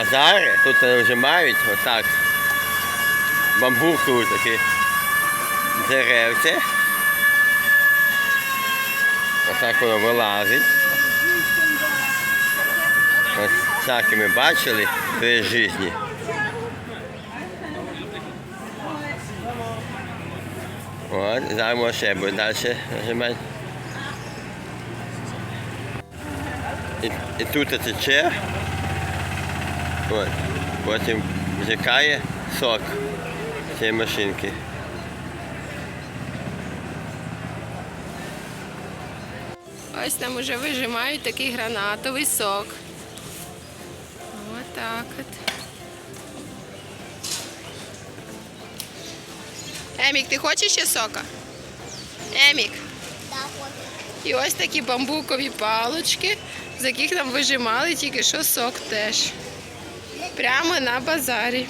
А зараз тут вже мають отак бамбукові такі деревце. Отак воно вилазить. Ось всяке ми бачили при житті. От, зараз ще буде далі нажимати. І, і тут тече. От. Потім втікає сок цієї машинки. Ось там уже вижимають такий гранатовий сок. Отак от. Емік, ти хочеш ще сока? Емік. І ось такі бамбукові палочки, з яких нам вижимали тільки що сок теж. Прямо на базарі.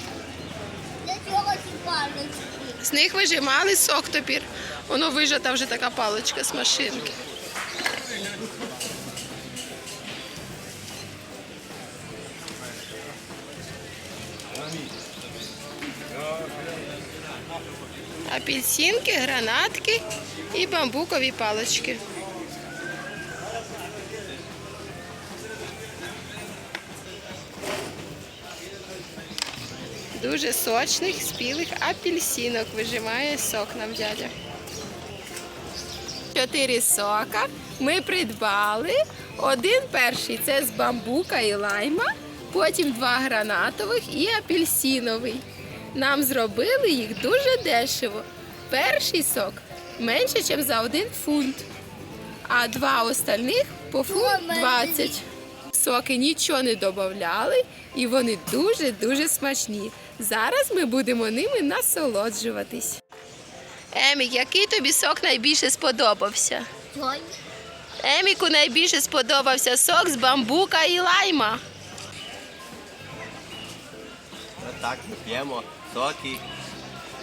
З них вижимали сок тепер. Воно вижата вже така паличка з машинки. Апельсинки, гранатки і бамбукові палички. Дуже сочних, спілих апельсинок вижимає сок нам дядя. Чотири сока ми придбали. Один перший це з бамбука і лайма, потім два гранатових і апельсиновий. Нам зробили їх дуже дешево. Перший сок менше, ніж за один фунт, а два остальних по фунт 20. Соки нічого не додавали, і вони дуже-дуже смачні. Зараз ми будемо ними насолоджуватись. Емік, який тобі сок найбільше сподобався? Той. Еміку найбільше сподобався сок з бамбука і лайма. Отак ми п'ємо соки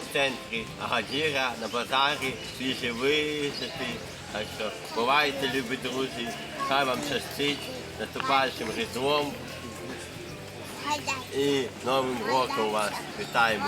в центрі Агадіра на базарі, свіжі висити. Так що бувайте, любі друзі, хай вам щастить наступаючим різдвом. І Новим роком вас вітаємо.